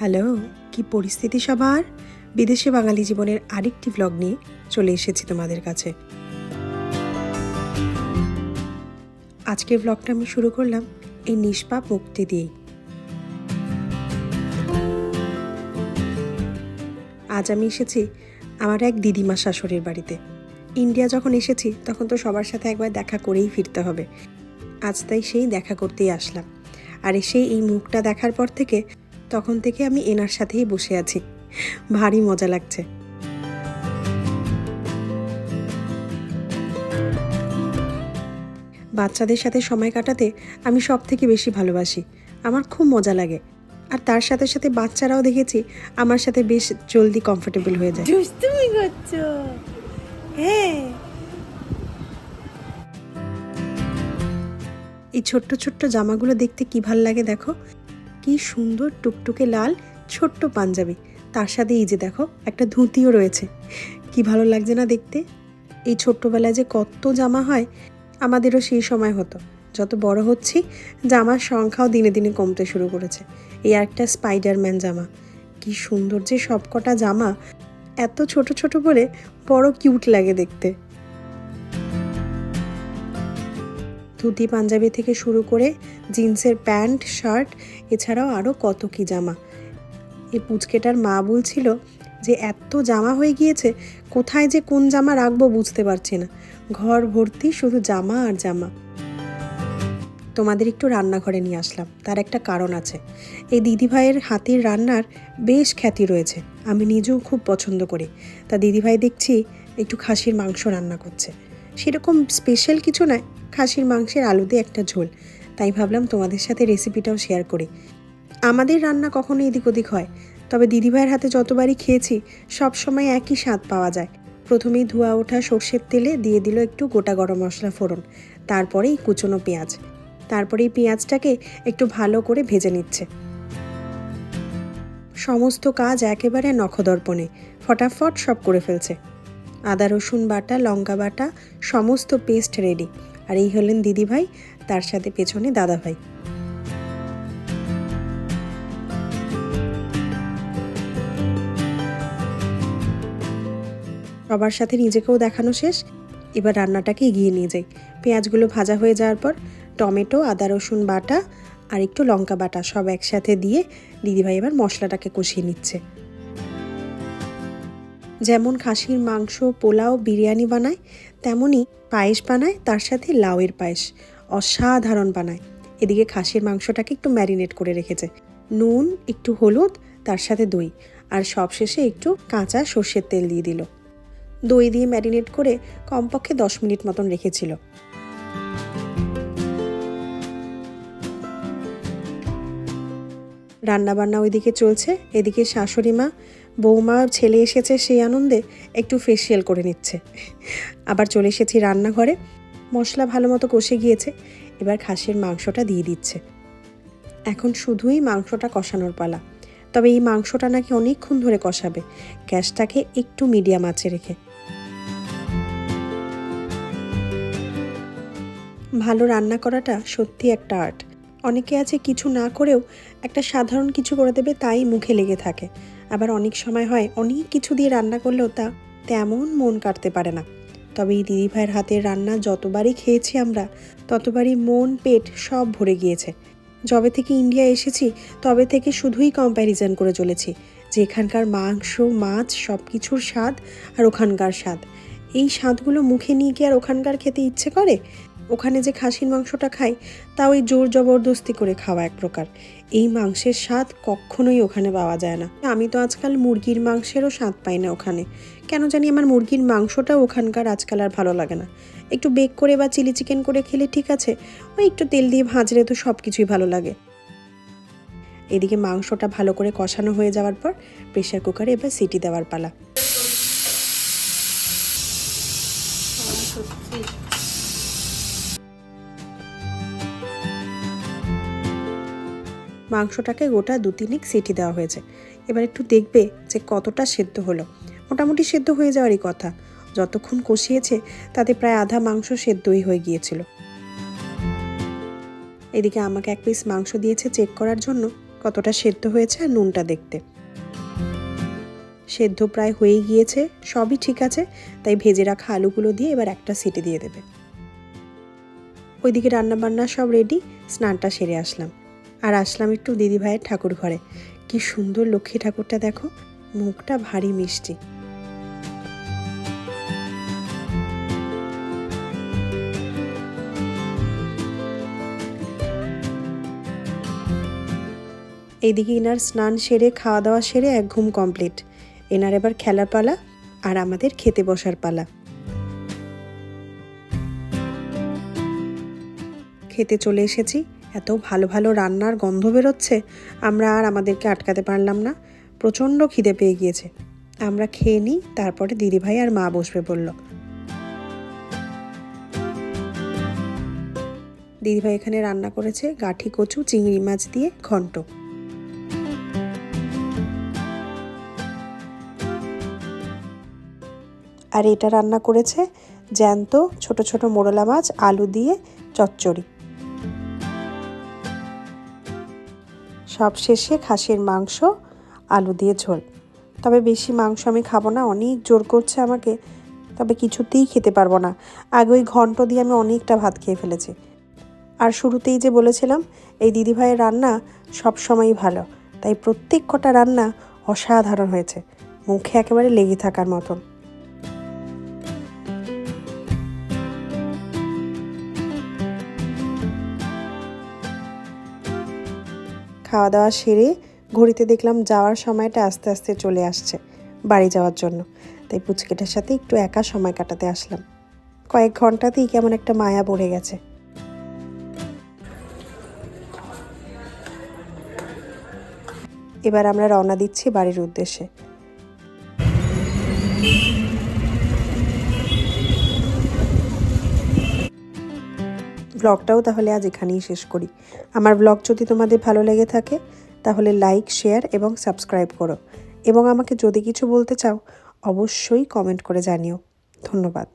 Hello, কি পরিস্থিতি সবার? বিদেশে বাঙালি জীবনের আরেকটি ভ্লগ নিয়ে চলে এসেছি তোমাদের কাছে। আজকের ভ্লগটা আমি শুরু করলাম এই নিষ্পাপ মুক্তি দিয়েই। আজ আমি এসেছি আমার এক দিদিমা শাশুড়ির বাড়িতে। ইন্ডিয়া যখন এসেছি, তখন তো সবার সাথে একবার দেখা করেই ফিরতে হবে। আজ তাই সেই দেখা করতেই আসলাম। আর এসে এই মুখটা দেখার পর থেকে তখন থেকে আমি এনার সাথেই বসে আছি। ভারী মজা লাগছে। বাচ্চাদের সাথে সময় কাটাতে আমি সব থেকে বেশি ভালোবাসি। আমার খুব মজা লাগে। আর তার সাথে সাথে বাচ্চারাও দেখেছি আমার সাথে বেশ জলদি কমফোর্টেবল হয়ে যায়। দুষ্টুমি করছ? হ্যাঁ। এই ছোট্ট ছোট্ট জামাগুলো দেখতে কি ভালো লাগে দেখো। কি সুন্দর টুকটুকে লাল ছোট্ট পাঞ্জাবি। তার সাথে এই যে দেখো, একটা ধুতিও রয়েছে। কি ভালো লাগছে না দেখতে? এই ছোট্টবেলায় যে কত জামা হয়, আমাদেরও সেই সময় হতো। যত বড় হচ্ছি, জামার সংখ্যাও দিনে দিনে কমতে শুরু করেছে। এই একটা স্পাইডারম্যান জামা। কি সুন্দর যে সবকটা জামা, এত ছোট ছোট বলে বড় কিউট লাগে দেখতে। ধুতি পাঞ্জাবি থেকে শুরু করে জিন্সের প্যান্ট, শার্ট, এছাড়াও আরও কত কি জামা। এই পুচকেটার মা বলছিল যে, এত জামা হয়ে গিয়েছে, কোথায় যে কোন জামা রাখব বুঝতে পারছি না। ঘর ভর্তি, শুধু জামা আর জামা। তোমাদের একটু রান্নাঘরে নিয়ে আসলাম, তার একটা কারণ আছে। এই দিদিভাইয়ের হাতের রান্নার বেশ খ্যাতি রয়েছে, আমি নিজেও খুব পছন্দ করি। তা দিদিভাই দেখছি একটু খাসির মাংস রান্না করছে। সেরকম স্পেশাল কিছু নয় খাসির মাংসের আলু দিয়ে একটা ঝোল। তাই ভাবলাম তোমাদের সাথে রেসিপিটাও শেয়ার করি। আমাদের রান্না কখনো এদিক ওদিক হয়। তবে দিদিভাইয়ের হাতে যতবারই খেয়েছি সব সময় একই স্বাদ পাওয়া যায়। প্রথমেই ধোয়া ওঠা সর্ষের তেলে দিয়ে দিল একটু গোটা গরম মশলা ফোড়ন। তারপরেই কুচনো পেঁয়াজ। তারপরে এই পেঁয়াজটাকে একটু ভালো করে ভেজে নিচ্ছে। সমস্ত কাজ একেবারে নখদর্পণে। ফটাফট সব করে ফেলছে। আদা রসুন বাটা, লঙ্কা বাটা, সমস্ত পেস্ট রেডি আর এই হলেন দিদিভাই, তার সাথে পেছনে দাদাভাই। সবার সাথে নিজেকেও দেখানো শেষ। এবার রান্নাটাকে এগিয়ে নিয়ে যাই। পেঁয়াজগুলো ভাজা হয়ে যাওয়ার পর টমেটো, আদা, রসুন বাটা আর একটু লঙ্কা বাটা সব একসাথে দিয়ে দিদিভাই এবার মশলাটাকে কষিয়ে নিচ্ছে। যেমন খাসির মাংস, পোলাও, বিরিয়ানি বানায় তেমনই পায়েস বানায়, তার সাথে লাউয়ের পায়েস। অসাধারণ বানায়। এদিকে খাসির মাংসটাকে একটু ম্যারিনেট করে রেখেছে। নুন, একটু হলুদ, তার সাথে দই। আর সবশেষে একটু কাঁচা সর্ষের তেল দিয়ে দিল। দই দিয়ে ম্যারিনেট করে কমপক্ষে দশ মিনিট মতন রেখেছিল। রান্নাবান্না ওইদিকে চলছে। এদিকে শাশুড়ি মা বৌমা, ছেলে এসেছে সেই আনন্দে একটু ফেসিয়াল করে নিচ্ছে। আবার চলে এসেছি রান্নাঘরে। মশলা ভালো মতো কষে গিয়েছে, এবার খাসির মাংসটা দিয়ে দিচ্ছে। এখন শুধুই মাংসটা কষানোর পালা। তবে এই মাংসটা নাকি অনেকক্ষণ ধরে কষাবে। গ্যাসটাকে একটু মিডিয়াম আঁচে রেখে। ভালো রান্না করাটা সত্যি একটা আর্ট অনেকে আছে কিছু না করেও একটা সাধারণ কিছু করে দেবে, তাই মুখে লেগে থাকে। আবার অনেক সময় হয় অনেক কিছু দিয়ে রান্না করলেও তা তেমন মন কাটতে পারে না। তবে এই দিদিভাইয়ের হাতের রান্না যতবারই খেয়েছি আমরা, ততবারই মন, পেট সব ভরে গিয়েছে। যবে থেকে ইন্ডিয়া এসেছি, তবে থেকে শুধুই কম্প্যারিজন করে চলেছি, যে এখানকার মাংস, মাছ সব কিছুর স্বাদ আর ওখানকার স্বাদ। এই স্বাদগুলো মুখে নিয়ে কি আর ওখানকার খেতে ইচ্ছে করে? ওখানে যে খাসির মাংসটা খাই, তা ওই জোর জবরদস্তি করে খাওয়া এক প্রকার। এই মাংসের স্বাদ কখনোই ওখানে পাওয়া যায় না। আমি তো আজকাল মুরগির মাংসেরও স্বাদ পাই না ওখানে। কেন জানি আমার মুরগির মাংসটাও ওখানকার আজকাল আর ভালো লাগে না। একটু বেক করে বা চিলি চিকেন করে খেলে ঠিক আছে, ওই একটু তেল দিয়ে ভাজলে তো সব কিছুই ভালো লাগে। এদিকে মাংসটা ভালো করে কষানো হয়ে যাওয়ার পর প্রেশার কুকারে এবার সিটি দেওয়ার পালা। মাংসটাকে গোটা দু তিনিক সিটি দেওয়া হয়েছে। এবার একটু দেখবে যে কতটা সেদ্ধ হলো। মোটামুটি সেদ্ধ হয়ে যাওয়ারই কথা। যতক্ষণ কষিয়েছে, তাতে প্রায় আধা মাংস সেদ্ধই হয়ে গিয়েছিল। এদিকে আমাকে এক পিস মাংস দিয়েছে চেক করার জন্য। কতটা সেদ্ধ হয়েছে আর নুনটা দেখতে। সেদ্ধ প্রায় হয়ে গিয়েছে, সবই ঠিক আছে, তাই ভেজে রাখা আলুগুলো দিয়ে এবার একটা সিটি দিয়ে দেবে। ওইদিকে রান্নাবান্না সব রেডি স্নানটা সেরে আসলাম। আর আসলাম একটু দিদিভাইয়ের ঠাকুর ঘরে কি সুন্দর লক্ষ্মী ঠাকুরটা দেখো, মুখটা ভারী মিষ্টি। এইদিকে এনার স্নান সেরে খাওয়া দাওয়া সেরে এক ঘুম কমপ্লিট। এনার এবার খেলার পালা আর আমাদের খেতে বসার পালা। খেতে চলে এসেছি। এত ভালো ভালো রান্নার গন্ধ বেরোচ্ছে, আমরা আর আমাদেরকে আটকাতে পারলাম না। প্রচণ্ড খিদে পেয়ে গিয়েছে। আমরা খেয়ে নিই, তারপরে দিদিভাই আর মা বসবে বলল। দিদিভাই এখানে রান্না করেছে গাঠি, কচু, চিংড়ি মাছ দিয়ে ঘন্ট। আর এটা রান্না করেছে জ্যান্ত ছোট ছোট মোরলা মাছ, আলু দিয়ে চচ্চড়ি। সব শেষে খাসির মাংস, আলু দিয়ে ঝোল। তবে বেশি মাংস আমি খাব না, অনেক জোর করছে আমাকে, তবে কিছুতেই খেতে পারব না। আগে ওই ঘন্ট দিয়ে আমি অনেকটা ভাত খেয়ে ফেলেছি। আর শুরুতেই যে বলেছিলাম, এই দিদিভাইয়ের রান্না সব সময়ই ভালো, তাই প্রত্যেক কটা রান্না অসাধারণ হয়েছে। মুখে একেবারে লেগে থাকার মতন। খাওয়া দাওয়া সেরে ঘড়িতে দেখলাম যাওয়ার সময়টা আস্তে আস্তে চলে আসছে বাড়ি যাওয়ার জন্য। তাই পুচকেটার সাথে একটু একা সময় কাটাতে আসলাম। কয়েক ঘন্টাতেই কেমন একটা মায়া পড়ে গেছে। এবার আমরা রওনা দিচ্ছি বাড়ির উদ্দেশ্যে। ব্লগটাও তাহলে আজ এখানেই শেষ করি। আমার ব্লগ যদি তোমাদের ভালো লেগে থাকে, তাহলে লাইক, শেয়ার এবং সাবস্ক্রাইব করো। এবং আমাকে যদি কিছু বলতে চাও, অবশ্যই কমেন্ট করে জানিও। ধন্যবাদ।